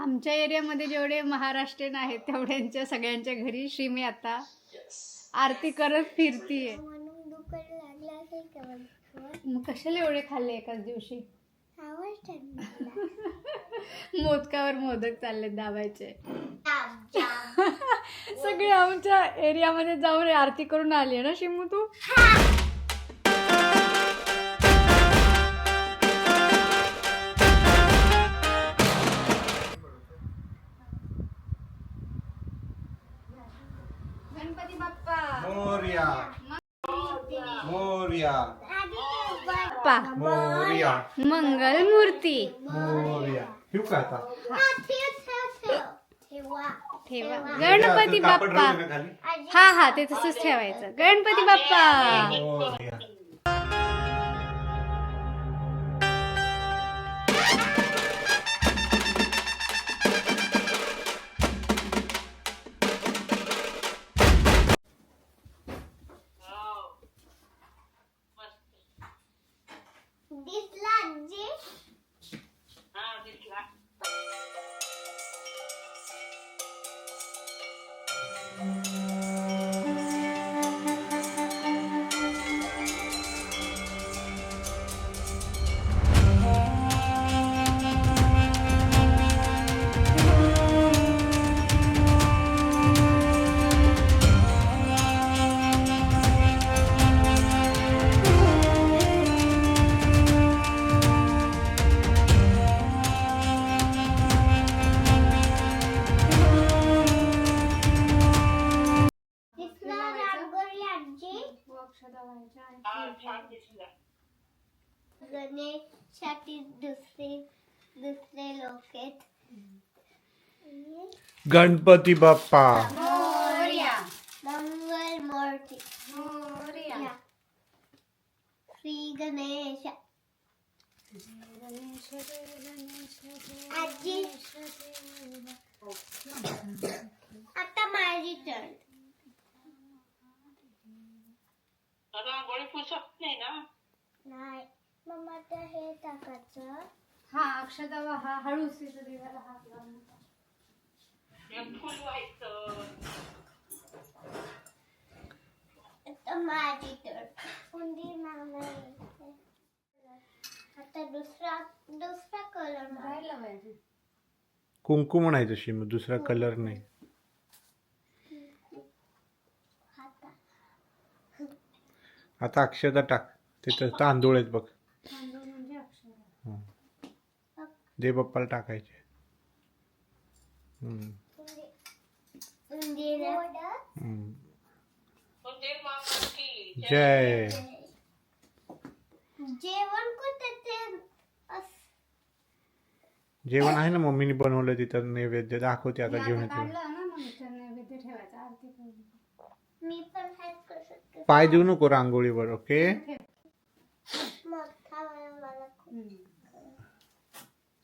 आमच्या एरियामध्ये जेवढे महाराष्ट्रीयन आहेत तेवढ्यांच्या सगळ्यांच्या घरी श्रीमी आता आरती करत फिरतीये. मग कशाला एवढे खाल्ले एकाच दिवशी. मोदकावर मोदक चालले दाबायचे. सगळे आमच्या एरियामध्ये जाऊन आरती करून आली आहे ना शिमू तू? बाप्पा मोर्या. मंगल मूर्ती मोर्या. ठेवू का आता? हा. गणपती बाप्पा. हा हा ते तसंच ठेवायचं. गणपती बाप्पा. गणेशसाठी दुसरे दुसरे लोक आहेत. गणपती बाप्पा. मंगल मूर्ती. श्री गणेश. आजी. आता माझी टर्न पुसत नाही ना? नाही. मग आता हे टाकायचं. हा अक्षता वा हा हळूच तिथं देवाला हात लावून. एक फुल व्हायचं. आता माझी टर्न उंदीर मामा आता दुसरा दुसरा कलर राहिला पाहिजे कुंकू म्हणायचं शिम दुसरा कलर नाही. आता अक्षता टाक. तिथं तांदूळ आहेत बघ. तांदूळ म्हणजे हं. दे बाप्पाला टाकायचे. जय. जेवण आहे ना मम्मीने बनवलं तिथं नैवेद्य. दाखवते आता जेवण काढलं ना मग इथं नैवेद्य ठेवायचा आरती करून मी पण हेल्प करू शकते पाय देऊ नको रांगोळीवर ओके?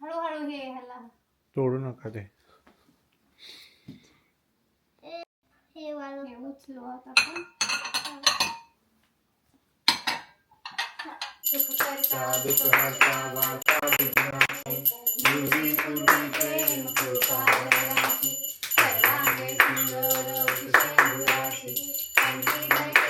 हळूहळू हे ह्याला. तोडू नका ते. हे वाला हे उचलू आता आपण.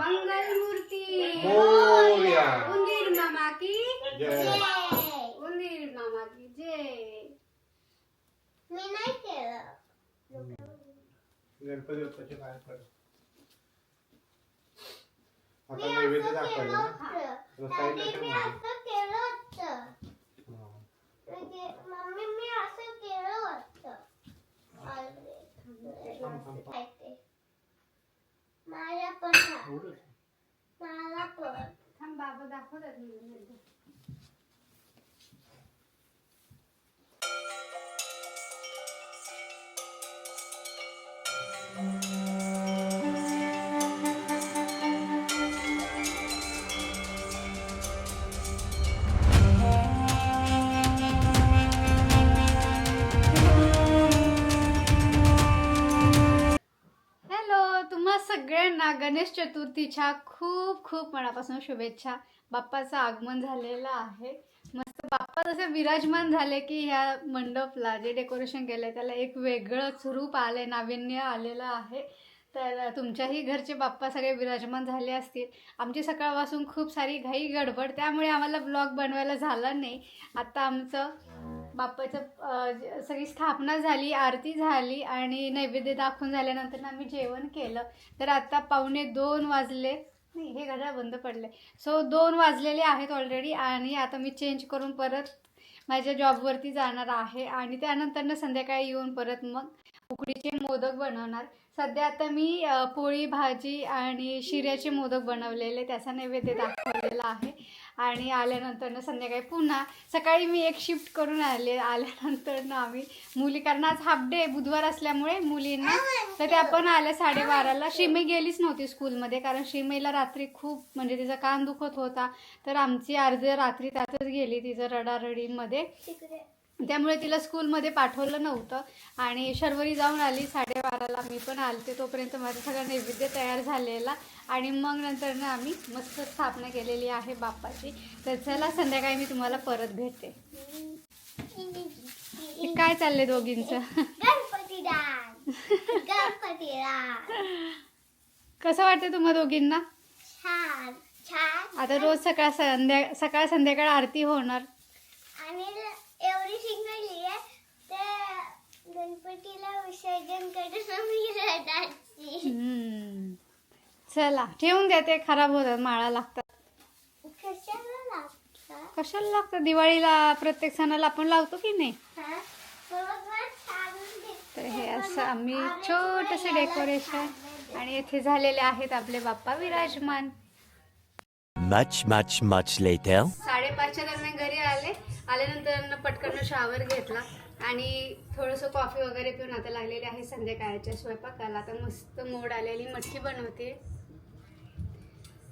मंगल मूर्ती मोरया। उंदीर मामा की जय. उंदीर मामा की जय। मी नाही केलं. गणपती बाप्पाचे पाय पड मी आता नैवेद्य केलं ना साईडला ठेव मी ना. असं केलं होतं. मम्मी मी असं केलं होतं? माझ्या पण. एवढंच? मला पण थांब बाबा दाखवतात चतुर्थीच्या खूप खूप मनापासून शुभेच्छा. बाप्पाचं आगमन झालेलं आहे. मस्त बाप्पा जसे विराजमान झाले की ह्या मंडपला जे डेकोरेशन केलंय त्याला एक वेगळंच रूप आलंय नाविन्य आलेलं आहे. तर तुमच्याही घरचे बाप्पा सगळे विराजमान झाले असतील. आमची सकाळपासून खूप सारी घाई गडबड त्यामुळे आम्हाला ब्लॉग बनवायला झाला नाही. आता आमचं बाप्पाचं सगळी स्थापना झाली आरती झाली आणि नैवेद्य दाखवून झाल्यानंतर आम्ही जेवण केलं. तर आता पावणे दोन वाजले. नाही हे घड्याळ बंद पडले. सो दोन वाजलेले आहेत ऑलरेडी आणि आता मी चेंज करून परत माझ्या जॉबवरती जाणार आहे आणि त्यानंतर संध्याकाळी येऊन परत मग उकडीचे मोदक बनवणार. सध्या आता मी पोळी भाजी आणि शिऱ्याचे मोदक बनवलेले त्याचा नैवेद्य दाखवलेला आहे. आणि आल्यानंतर संध्याकाळी पुन्हा सकाळी मी एक शिफ्ट करून आले. आल्यानंतर आम्ही मुली कारण आज हाफ डे बुधवार असल्यामुळे मुलींना तर त्या पण आल्या साडेबाराला. शिमे गेलीच नव्हती स्कूलमध्ये कारण शिमेला रात्री खूप म्हणजे तिचा कान दुखत होता. तर आमची अर्ध्या रात्री त्यातच गेली. तिचं रडारडीमध्ये. त्यामुळे तिला स्कूलमध्ये पाठवलं नव्हतं. आणि शर्वरी जाऊन आली साडेबाराला मी पण आलते तोपर्यंत माझा सगळा नैवेद्य तयार झालेला. आणि मग नंतर ना आम्ही मस्त स्थापना केलेली आहे बाप्पाची. तर चला संध्याकाळी मी तुम्हाला परत भेटते. काय चाललंय दोघींचं? कसं वाटतं तुम्हा दोघींना? आता रोज सकाळ संध्या सकाळ संध्याकाळ आरती होणार आणि ल- एवढी शिकलेली आहे ते गणपतीला विसर्जन करून मी रडायची हम्म. चला ठेवून द्या ते खराब होतात माळा लागतात. कशाला लागतं कशाला लागतं दिवाळीला प्रत्येक सणाला आपण लावतो की नाही? हा? बरोबर छान दिसते. तर हे असं आम्ही छोटंसं डेकोरेशन आणि येथे झालेले आहेत आपले बाप्पा विराजमान. Much, much, much later. साडेपाचच्या दरम्यान घरी आले. आल्यानंतर पटकन शावर घेतला. आणि थोडंसं कॉफी वगैरे पिऊन आता लागलेले आहे संध्याकाळच्या स्वयंपाकाला. आता मस्त मोड आलेली मटकी बनवते.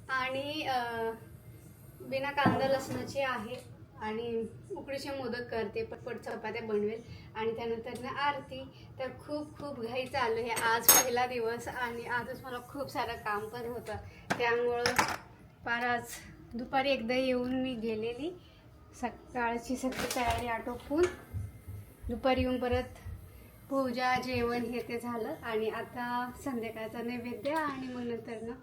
आणि बिना कांदा लसणाची आहे. आणि उकडीचे मोदक करते पटपट चपात्या बनवेल. आणि त्यानंतर ना आरती. तर खूप खूप घाई चालू आहे. आज पहिला दिवस आणि आजच मला खूप सारं काम पण होतं. त्यामुळं फार आज दुपारी एकदा येऊन मी गेलेली. सकाळची सगळी तयारी आटोपून. दुपारी येऊन परत पूजा जेवण हे ते झालं आणि आता संध्याकाळचा नैवेद्य आणि मग नंतर ना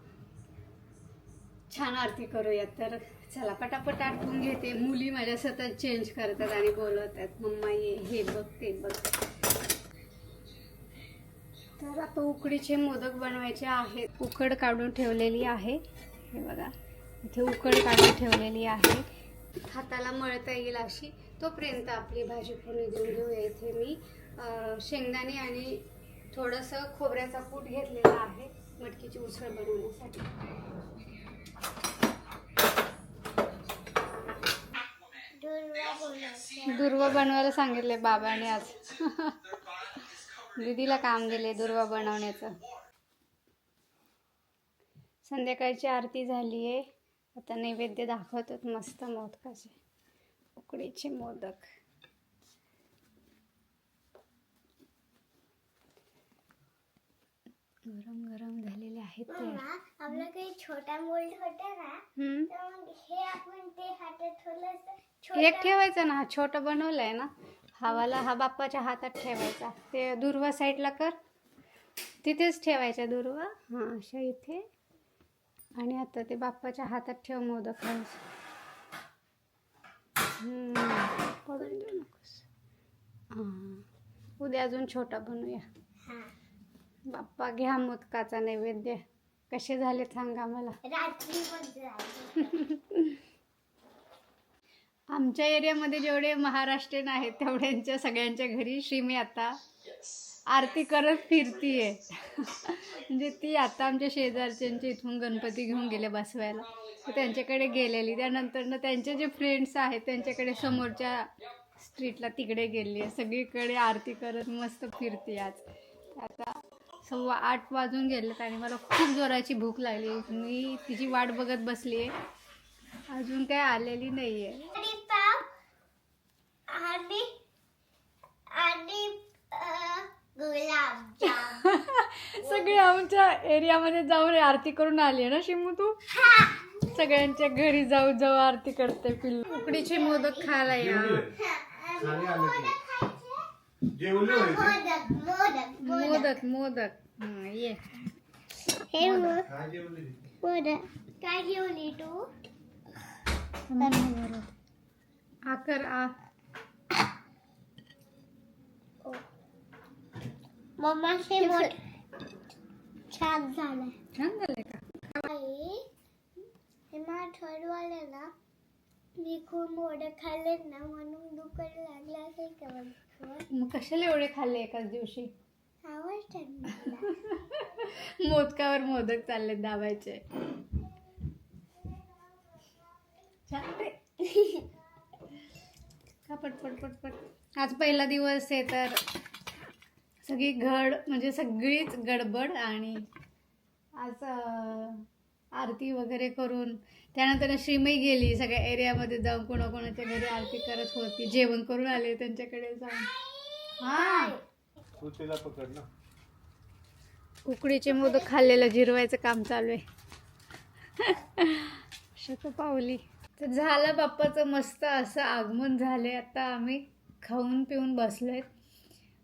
छान आरती करूयात. तर चला पटापट आठवून घेते. मुली माझ्या सतत चेंज करतात आणि बोलवत आहेत मम्मा ये हे बघ ते बघ. तर आता उकडीचे मोदक बनवायचे आहेत. उकड काढून ठेवलेली आहे. हे बघा इथे उकड काढून ठेवलेली आहे. हाताला मळता येईल अशी तोपर्यंत आपली भाजी फोडणी देऊन घेऊया. इथे मी शेंगदाणे आणि थोडंसं खोबऱ्याचा कूट घेतलेला आहे. मटकीची उसळ बनवण्यासाठी. दुर्वा बनवायला सांगितले बाबाने आज. दीदीला काम दिले दुर्वा बनवण्याचं. संध्याकाळची आरती झाली आहे आता नैवेद्य दाखवतात मस्त मोदकाचे. उकडीचे मोदक. गरम गरम झालेले आहेत ते. आपलं काही छोटा मोल्ड होता ना हम्म. तर मग हे आपण ते हातात थोडस एक ठेवायचं ना हा छोटं बनवलंय ना हवाला हा बाप्पाच्या हातात ठेवायचा. ते दुर्वा साईडला कर. तिथेच ठेवायचा दुर्वा. हां अशा इथे. आणि आता ते बाप्पाच्या हातात ठेव मोदक खायचं पडून देऊ नकोस. हां उद्या अजून छोटा बनवूया बाप्पा घ्या मोदकाचा नैवेद्य. कसे झाले सांगा मला. आमच्या एरियामध्ये जेवढे महाराष्ट्रीयन आहेत तेवढ्यांच्या सगळ्यांच्या घरी श्रीमी आता आरती करत फिरतीये. म्हणजे ती आता आमच्या शेजारच्यांच्या इथून गणपती घेऊन गेले बसवायला. तर त्यांच्याकडे गेलेली. त्यानंतर ना त्यांचे जे फ्रेंड्स आहेत त्यांच्याकडे समोरच्या स्ट्रीटला तिकडे गेली आहे सगळीकडे आरती करत मस्त फिरते आज. आता सव्वा आठ वाजून गेलेत आणि मला खूप जोराची भूक लागली. मी तिची वाट बघत बसली आहे अजून काय आलेली नाही आहे आणि पाव आणि आणि अं, गुलाबजाम. सगळे आमच्या एरियामध्ये जाऊन आरती करून आली आहे ना शिमू तू? सगळ्यांच्या घरी जाऊ जाऊ आरती करते पिल्लू. उकडीचे मोदक खायला या. मोदक मोदक मोदक मोदक हं, ये. हे काय जेवले? मोदक. काय घेऊन तू? आकर आ मम्माचे मोठ छान झालं छान झाले का? आई हे मला ठरवलं ना मी खूप मोदक खाल्ले ना म्हणून दुखायला लागला असेल का मग कशाला एवढे खाल्ले एकाच दिवशी? मोदकावर मोदक चालले दाबायचे. छान रे. का पटपट पटपट? आज पहिला दिवस आहे तर सगळी घड म्हणजे सगळीच गडबड आणि आज आरती वगैरे करून त्यानंतर श्रीमई गेली सगळ्या एरियामध्ये जाऊन कोणाकोणाच्या घरी आरती करत होती जेवण करून आले त्यांच्याकडे जाऊन. हां. पकड ना. उकडीचे मोदक खाल्लेलं जिरवायचं काम चालू आहे. शतपावली तर झालं बाप्पाचं मस्त असं आगमन झाले आता आम्ही खाऊन पिऊन बसलोय.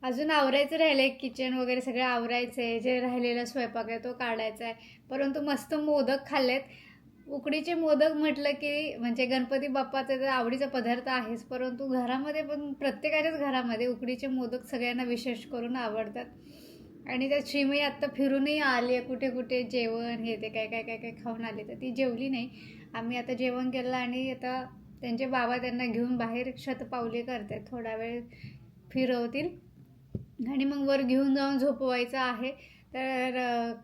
अजून आवरायचं राहिलंय किचन वगैरे सगळं आवरायचं आहे जे राहिलेला स्वयंपाक आहे तो काढायचा आहे. परंतु मस्त मोदक खाल्लेत. उकडीचे मोदक म्हटलं की म्हणजे गणपती बाप्पाचा तर आवडीचा पदार्थ आहेच. परंतु घरामध्ये पण प्रत्येकाच्याच घरामध्ये उकडीचे मोदक सगळ्यांना विशेष करून आवडतात. आणि त्यात श्रीमयी आत्ता फिरूनही आली आहे कुठे कुठे जेवण हे ते काय काय काय काय खाऊन आले तर ती जेवली नाही. आम्ही आता जेवण केलं आणि आता त्यांचे बाबा त्यांना घेऊन बाहेर शतपावली करतात थोडा वेळ फिरवतील. आणि मग वर घेऊन जाऊन झोपवायचं आहे. तर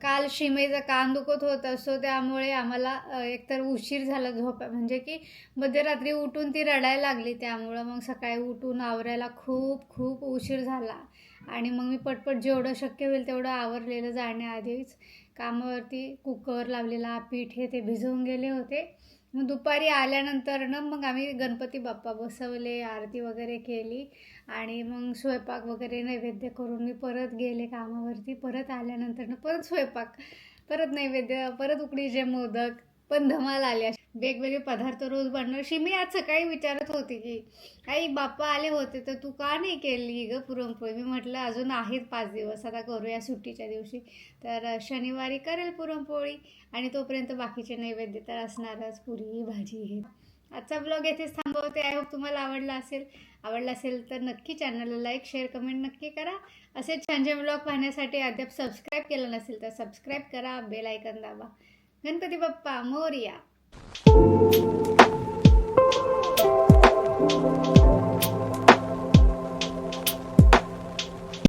काल शिमेचा कान दुखत होता सो त्यामुळे आम्हाला एकतर उशीर झाला झोप म्हणजे की मध्यरात्री उठून ती रडायला लागली. त्यामुळं मग सकाळी उठून आवरायला खूप खूप उशीर झाला. आणि मग मी पटपट जेवढं शक्य होईल तेवढं आवरलेलं जाण्याआधीच कामावरती कुकर लावलेला पीठ हे ते भिजवून गेले होते. मग दुपारी आल्यानंतर ना मग आम्ही गणपती बाप्पा बसवले आरती वगैरे केली आणि मग स्वयंपाक वगैरे नैवेद्य करून मी परत गेले कामावरती. परत आल्यानंतर ना परत स्वयंपाक परत नैवेद्य परत उकडीचे मोदक पण धमाल आल्या वेगवेगळे पदार्थ रोज बनणार. शिमी आज सकाळी विचारत होती की आई बाप्पा आले होते तर तू का नाही केली ग पुरणपोळी? मी म्हटलं अजून आहेत पाच दिवस आता करूया सुट्टीच्या दिवशी. तर शनिवारी करेल पुरणपोळी आणि तोपर्यंत बाकीचे नैवेद्य तर असणारच पुरी भाजी हे. आजचा ब्लॉग येथेच थांबवते. आय होप तुम्हाला आवडला असेल. आवडला असेल तर नक्की चॅनलला लाईक शेअर कमेंट नक्की करा. असे छान छान ब्लॉग पाहण्यासाठी अद्याप सबस्क्राईब केलं नसेल तर सबस्क्राईब करा बेल आयकन दाबा. गणपती बाप्पा मोरया. うん。